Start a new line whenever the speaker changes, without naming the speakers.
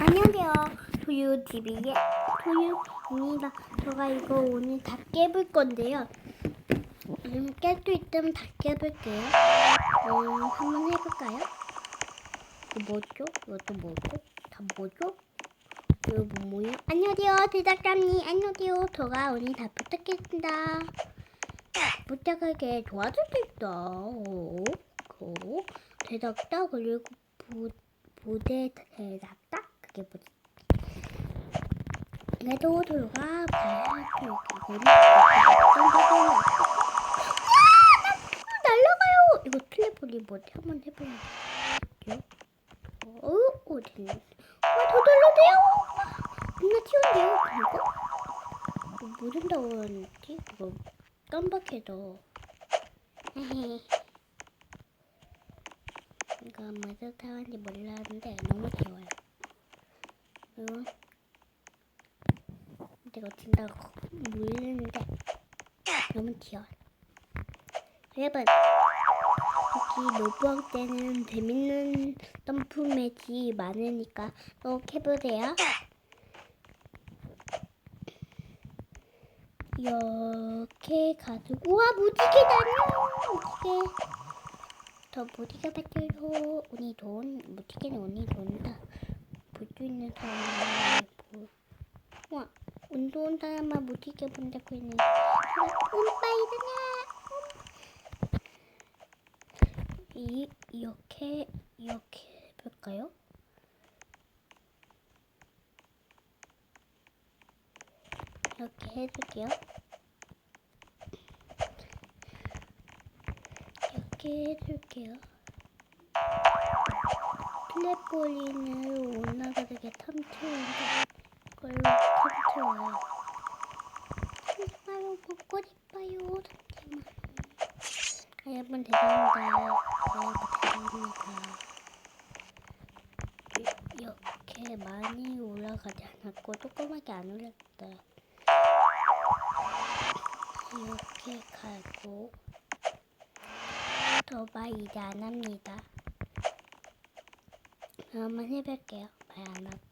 안녕하세요. 도유TV의 도유입니다. 제가 이거 오늘 다 깨볼 건데요. 음, 깰수 있으면 다 깨볼게요. 음, 한번 해볼까요? 이거 뭐죠? 이것도 뭐고? 다 뭐죠? 이거 뭐 뭐예요? 안녕하세요. 제작자님. 안녕하세요. 제가 오늘 다 부탁했습니다. 부탁하게 도와줄 수 있어. 오, 오. 제작자 그리고 부, 부대 제작자 그게 뭐지? 그래도 이거는 어떤 거고 날라가요. 이거 플랫폼이 뭐지? 한번 해보면 어, 어, 됐네. 와, 더 돌려대요. 겁나 튀운데요, 그리고? 뭐 된다고 하는지 이거 깜빡해서. 이거 무슨 타는지 몰랐는데 너무 귀여워요. 이거 내가 진다고. 물리는데. 너무 귀여워. 여러분 여기 노부학 때는 재밌는 점프 매치 많으니까 꼭 해보세요. 이렇게 가지고. 우와 무지개 다녀 무지개. 더 무지개 받들고 오니 돈 무지개는 오니 돈다 볼수 있는 사람은 뭐 우와 운동 온 사람만 무지개 본다고 했는데 운빠이드냐 이 이렇게 이렇게 해볼까요? 이렇게 해줄게요. 이렇게 해줄게요. 플랫볼리는 올라가게 탐채운데 이걸로 탐채워요. 정말 먹고 싶어요. 잠시만. 아, 여러분 대단합니다. 여러분 대단합니다. 이- 이렇게 많이 올라가지 않았고 조그맣게 안 올랐다. 이렇게 가고 더봐 이제 안 합니다. 한번 해볼게요. 말 안 하고.